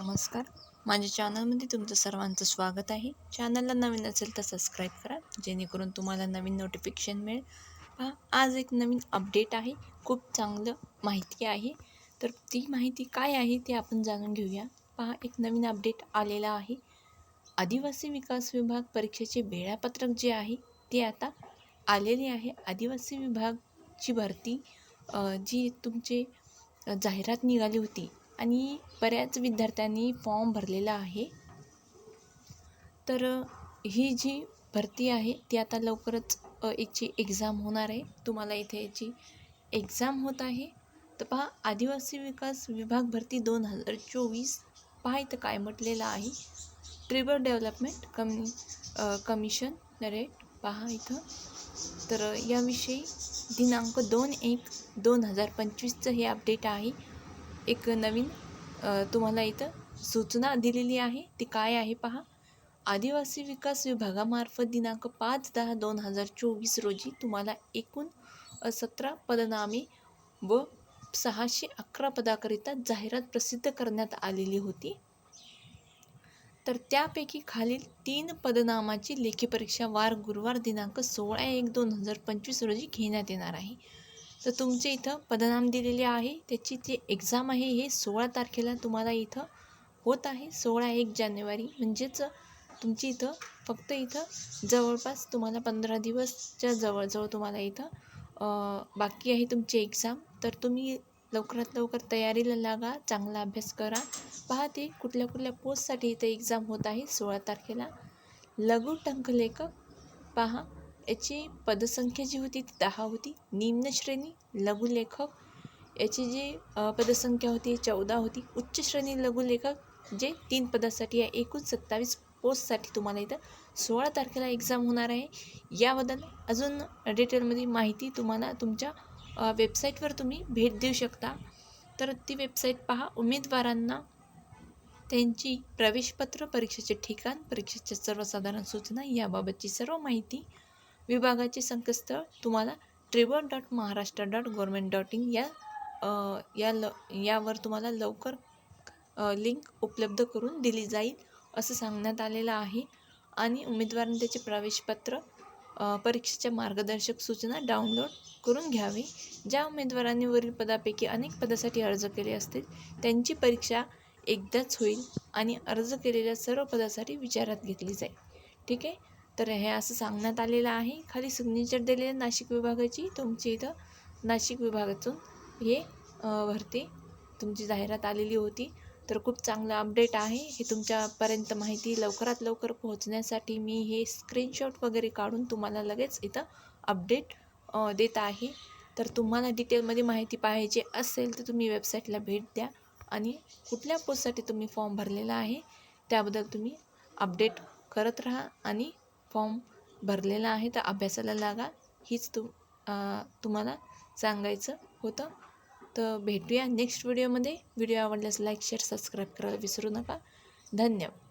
नमस्कार. माझ्या चॅनलमध्ये तुमचं सर्वांचं स्वागत आहे. चॅनलला नवीन असेल तर सबस्क्राईब करा जेणेकरून तुम्हाला नवीन नोटिफिकेशन मिळेल. पहा आज एक नवीन अपडेट आहे. खूप चांगलं माहिती आहे. तर ती माहिती काय आहे ते आपण जाणून घेऊया. पहा एक नवीन अपडेट आलेला आहे. आदिवासी विकास विभाग परीक्षेचे वेळापत्रक जे आहे ते आता आलेले आहे. आदिवासी विभागची भरती जी तुमचे जाहिरात निघाली होती आणि बऱ्याच विद्यार्थ्यांनी फॉर्म भरलेला आहे. तर ही जी भरती आहे ती आता लवकरच याची एक्झाम होणार आहे. तुम्हाला इथे याची एक्झाम होत आहे. तर पहा आदिवासी विकास विभाग भरती दोन हजार चोवीस पहा इथं काय म्हटलेलं आहे ट्रिबल डेव्हलपमेंट कमी कमिशन रेट पहा इथं. तर याविषयी दिनांक दोन एक दोन हजार पंचवीसचं हे अपडेट आहे. एक नवीन तुम्हाला इथं सूचना दिलेली आहे. ती काय आहे पहा. आदिवासी विकास विभागामार्फत दिनांक पाच दहा दोन हजार चोवीस रोजी तुम्हाला एकूण सतरा पदनामे व सहाशे अकरा पदाकरिता जाहिरात प्रसिद्ध करण्यात आलेली होती. तर त्यापैकी खालील तीन पदनामाची लेखी परीक्षा वार गुरुवार दिनांक सोळा एक दोन हजार पंचवीस रोजी घेण्यात येणार आहे. तर तुमचे इथं पदनाम दिलेले आहे. त्याची जी एक्झाम आहे हे सोळा तारखेला तुम्हाला इथं होत आहे. सोळा एक जानेवारी. म्हणजेच तुमची इथं फक्त इथं जवळपास तुम्हाला पंधरा दिवसच्या जवळजवळ तुम्हाला इथं बाकी आहे तुमची एक्झाम तर तुम्ही लवकरात लवकर तयारीला लागा चांगला अभ्यास करा. पहा ते कुठल्या कुठल्या पोस्टसाठी इथं एक्झाम होत आहे सोळा तारखेला. लघु टंकलेखक पहा. याची पदसंख्या जी होती ती दहा होती. निम्न श्रेणी लघुलेखक याची जी पदसंख्या होती चौदा होती. उच्च श्रेणी लघुलेखक जे तीन पदासाठी आहे. एकूण सत्तावीस पोस्टसाठी तुम्हाला इथं सोळा तारखेला एक्झाम होणार आहे. याबद्दल अजून डिटेलमध्ये माहिती तुम्हाला तुमच्या वेबसाईटवर तुम्ही भेट देऊ शकता. तर ती वेबसाईट पहा. उमेदवारांना त्यांची प्रवेशपत्र परीक्षेचे ठिकाण परीक्षेच्या सर्वसाधारण सूचना याबाबतची सर्व माहिती विभागाचे संकेतस्थळ तुम्हाला tribal dot Maharashtra dot government dot in या या ल यावर तुम्हाला लवकर लिंक उपलब्ध करून दिली जाईल असं सांगण्यात आलेलं आहे. आणि उमेदवारांनी त्याचे प्रवेशपत्र परीक्षेच्या मार्गदर्शक सूचना डाउनलोड करून घ्यावी. ज्या उमेदवारांनी वरील पदापैकी अनेक पदासाठी अर्ज केले असतील त्यांची परीक्षा एकदाच होईल आणि अर्ज केलेल्या सर्व पदासाठी विचारात घेतली जाईल. ठीक आहे? तर हे असं सांगण्यात आलेलं आहे. खाली सिग्नेचर दिलेलं नाशिक विभागाची. तुमची इथं नाशिक विभागातून हे भरती तुमची जाहिरात आलेली होती. तर खूप चांगलं अपडेट आहे. हे तुमच्यापर्यंत माहिती लवकरात लवकर पोहोचण्यासाठी मी हे स्क्रीनशॉट वगैरे काढून तुम्हाला लगेच इथं अपडेट देत आहे. तर तुम्हाला डिटेलमध्ये माहिती पाहिजे असेल तर तुम्ही वेबसाईटला भेट द्या आणि कुठल्या पोस्टसाठी तुम्ही फॉर्म भरलेला आहे त्याबद्दल तुम्ही अपडेट करत राहा आणि फॉर्म भरलेला आहे तर अभ्यासाला लागा. हीच तु तुम्हाला सांगायचं होतं. तर भेटूया नेक्स्ट व्हिडिओमध्ये व्हिडिओ आवडल्यास लाईक शेअर सबस्क्राईब करायला विसरू नका. धन्यवाद.